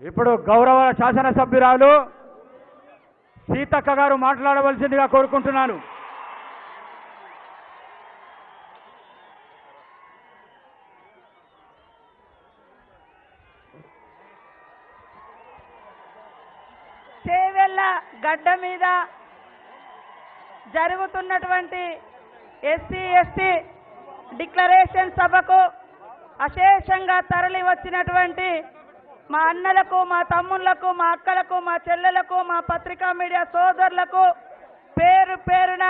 ఇప్పుడు గౌరవ శాసనసభ్యురాలు సీతక్క గారు మాట్లాడవలసిందిగా కోరుకుంటున్నాను. చేవెళ్ళ గడ్డ మీద జరుగుతున్నటువంటి ఎస్సీ ఎస్టీ డిక్లరేషన్ సభకు అశేషంగా తరలి వచ్చినటువంటి మా అన్నలకు మా తమ్ముళ్ళకు మా అక్కలకు మా చెల్లెలకు మా పత్రికా మీడియా సోదరులకు పేరు పేరున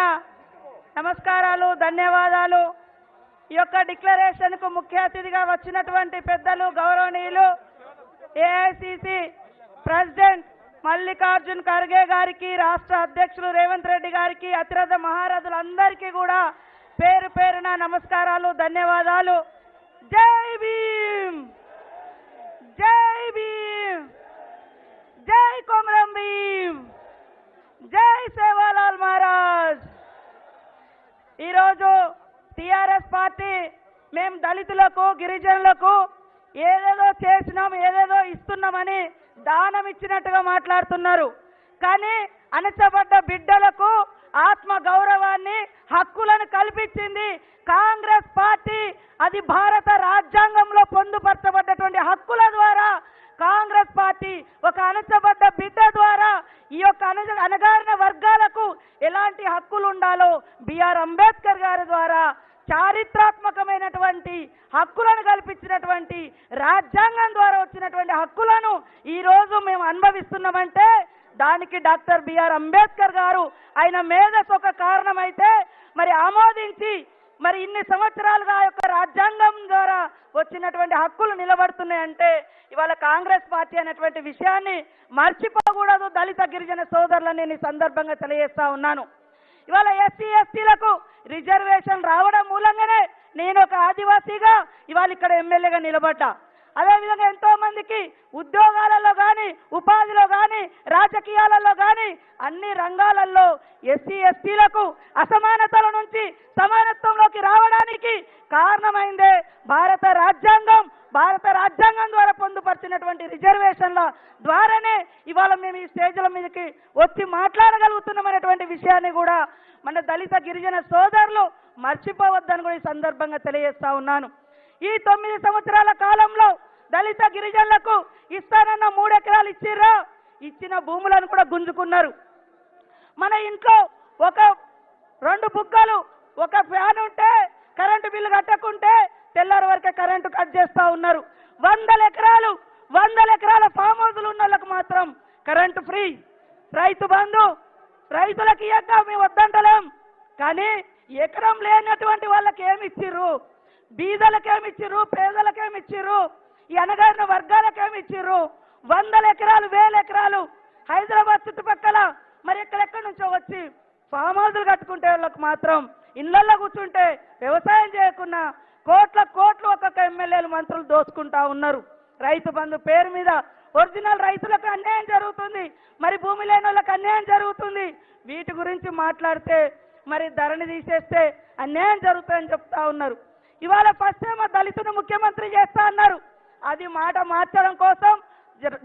నమస్కారాలు ధన్యవాదాలు. ఈ యొక్క డిక్లరేషన్కు ముఖ్య అతిథిగా వచ్చినటువంటి పెద్దలు గౌరవనీయులు ఏఐసిసి ప్రెసిడెంట్ మల్లికార్జున్ ఖర్గే గారికి రాష్ట్ర అధ్యక్షులు రేవంత్ రెడ్డి గారికి అతిరథ మహారాజులందరికీ కూడా పేరు పేరున నమస్కారాలు ధన్యవాదాలు. జై భీమ్ జై భీమ్! జై కొమరం భీమ్ జై సేవాలాల్ మహారాజ్. ఈరోజు టిఆర్ఎస్ పార్టీ మేము దళితులకు గిరిజనులకు ఏదేదో చేసినాం ఏదేదో ఇస్తున్నామని దానం ఇచ్చినట్టుగా మాట్లాడుతున్నారు. కానీ అణచబడ్డ బిడ్డలకు ఆత్మ గౌరవాన్ని హక్కులను కల్పించింది కాంగ్రెస్ పార్టీ. అది భారత రాజ్యాంగం పొందుపరచబడ్డటువంటి హక్కుల ద్వారా కాంగ్రెస్ పార్టీ ఒక అణచబడ్డ బిడ్డ ద్వారా ఈ యొక్క అణ అణగారిన వర్గాలకు ఎలాంటి హక్కులు బిఆర్ అంబేద్కర్ గారి ద్వారా చారిత్రాత్మకమైనటువంటి హక్కులను కల్పించినటువంటి రాజ్యాంగం ద్వారా వచ్చినటువంటి హక్కులను ఈ రోజు మేము అనుభవిస్తున్నామంటే దానికి డాక్టర్ బిఆర్ అంబేద్కర్ గారు ఆయన మేధస్ ఒక కారణమైతే మరి ఆమోదించి మరి ఇన్ని సంవత్సరాలుగా ఆ యొక్క రాజ్యాంగం ద్వారా వచ్చినటువంటి హక్కులు నిలబడుతున్నాయంటే ఇవాళ కాంగ్రెస్ పార్టీ అనేటువంటి విషయాన్ని మర్చిపోకూడదు దళిత గిరిజన సోదరులని నేను ఈ సందర్భంగా తెలియజేస్తా ఉన్నాను. ఇవాళ ఎస్సీ ఎస్టీలకు రిజర్వేషన్ రావడం మూలంగానే నేను ఒక ఆదివాసీగా ఇవాళ ఇక్కడ ఎమ్మెల్యేగా నిలబడ్డా. అదేవిధంగా ఎంతో మందికి ఉద్యోగాలలో కానీ ఉపాధిలో కానీ రాజకీయాలలో కానీ అన్ని రంగాలలో ఎస్సీ ఎస్టీలకు అసమానతల నుంచి సమానత్వంలోకి రావడానికి కారణమైందే భారత రాజ్యాంగం భారత రాజ్యాంగం ద్వారా రిజర్వేషన్ల ద్వారానే ఇవాళ మేము ఈ స్టేజ్ల మీదకి వచ్చి మాట్లాడగలుగుతున్నామనేటువంటి విషయాన్ని కూడా మన దళిత గిరిజన సోదరులు మర్చిపోవద్దని కూడా ఈ సందర్భంగా తెలియజేస్తా ఉన్నాను. ఈ తొమ్మిది సంవత్సరాల కాలంలో దళిత గిరిజనులకు ఇస్తానన్న మూడు ఎకరాలు ఇచ్చిర్రా? ఇచ్చిన భూములను కూడా గుంజుకున్నారు. మన ఇంట్లో ఒక రెండు బుగ్గలు ఒక ఫ్యాన్ ఉంటే కరెంటు బిల్లు కట్టకుంటే తెల్లారి వరకే కరెంటు కట్ చేస్తూ ఉన్నారు. వందల ఎకరాలు వందల ఎకరాల ఫామ్ హౌస్లు ఉన్న వాళ్ళకు మాత్రం కరెంటు ఫ్రీ రైతు బంధు రైతులకు ఇయ్యక మేము వద్దంటలేం. కానీ ఎకరం లేనటువంటి వాళ్ళకి ఏమి ఇచ్చిర్రు? బీదలకేమి ఇచ్చిర్రు పేదలకేమి ఇచ్చిర్రు ఎనగారిన వర్గాలకేమి ఇచ్చిర్రు వందల ఎకరాలు వేల ఎకరాలు హైదరాబాద్ చుట్టుపక్కల మరి ఎక్కడెక్కడి నుంచో వచ్చి ఫామ్ హౌస్లు కట్టుకుంటే వాళ్ళకు మాత్రం ఇళ్ళలో కూర్చుంటే వ్యవసాయం చేయకుండా కోట్ల కోట్లు ఒక్కొక్క ఎమ్మెల్యేలు మంత్రులు దోసుకుంటా ఉన్నారు. రైతు బంధు పేరు మీద ఒరిజినల్ రైతులకు అన్యాయం జరుగుతుంది. మరి భూమి లేని వాళ్ళకి అన్యాయం జరుగుతుంది. వీటి గురించి మాట్లాడితే మరి ధరణి తీసేస్తే అన్యాయం జరుగుతుందని చెప్తా ఉన్నారు. ఇవాళ ఫస్ట్ ఏమో దళితుని ముఖ్యమంత్రి చేస్తా అన్నారు. అది మాట మార్చడం కోసం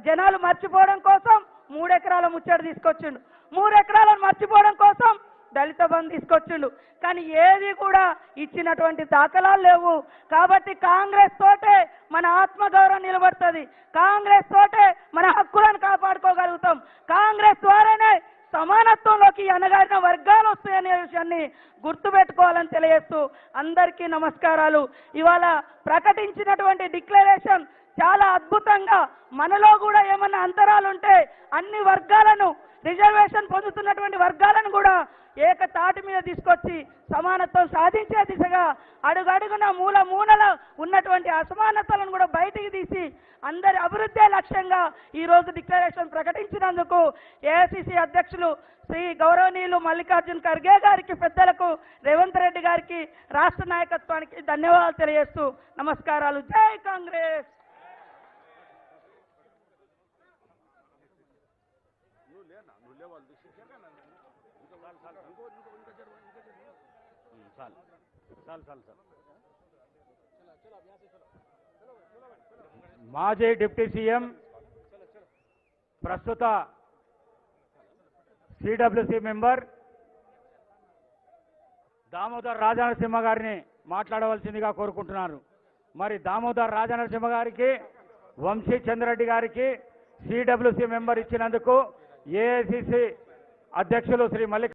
జనాలు మర్చిపోవడం కోసం మూడెకరాల ముచ్చట తీసుకొచ్చిండు. మూడు ఎకరాలను మర్చిపోవడం కోసం దళిత బంధు తీసుకొచ్చిండు. కానీ ఏది కూడా ఇచ్చినటువంటి దాఖలాలు లేవు. కాబట్టి కాంగ్రెస్ తోటే మన ఆత్మగౌరవం నిలబడుతుంది. కాంగ్రెస్ తోటే మన హక్కులను కాపాడుకోగలుగుతాం. కాంగ్రెస్ ద్వారానే సమానత్వంలోకి అనగారిన వర్గాలు వస్తాయనే విషయాన్ని గుర్తుపెట్టుకోవాలని తెలియజేస్తూ అందరికీ నమస్కారాలు. ఇవాళ ప్రకటించినటువంటి డిక్లరేషన్ చాలా అద్భుతంగా మనలో కూడా ఏమన్నా అంతరాలు ఉంటే అన్ని వర్గాలను రిజర్వేషన్ పొందుతున్నటువంటి వర్గాలు ఏకతాటి మీద తీసుకొచ్చి సమానత్వం సాధించే దిశగా అడుగడుగున మూల మూలల ఉన్నటువంటి అసమానతలను కూడా బయటికి తీసి అందరి అభివృద్ధే లక్ష్యంగా ఈ రోజు డిక్లరేషన్ ప్రకటించినందుకు ఏఐసిసి అధ్యక్షులు శ్రీ గౌరవనీయులు మల్లికార్జున్ ఖర్గే గారికి పెద్దలకు రేవంత్ రెడ్డి గారికి రాష్ట్ర నాయకత్వానికి ధన్యవాదాలు తెలియజేస్తూ నమస్కారాలు. జై కాంగ్రెస్! చాలు చాలు. చాలు. చాలు మాజీ డిప్యూటీ సీఎం ప్రస్తుత సిడబ్ల్యూసి మెంబర్ దామోదర్ రాజనరసింహ గారిని మాట్లాడవలసిందిగా కోరుకుంటున్నాను. మరి దామోదర్ రాజనరసింహ గారికి వంశీ చంద్రరెడ్డి గారికి సిడబ్ల్యూసి మెంబర్ ఇచ్చినందుకు ఏఐసిసి అధ్యక్షులు శ్రీ మల్లిక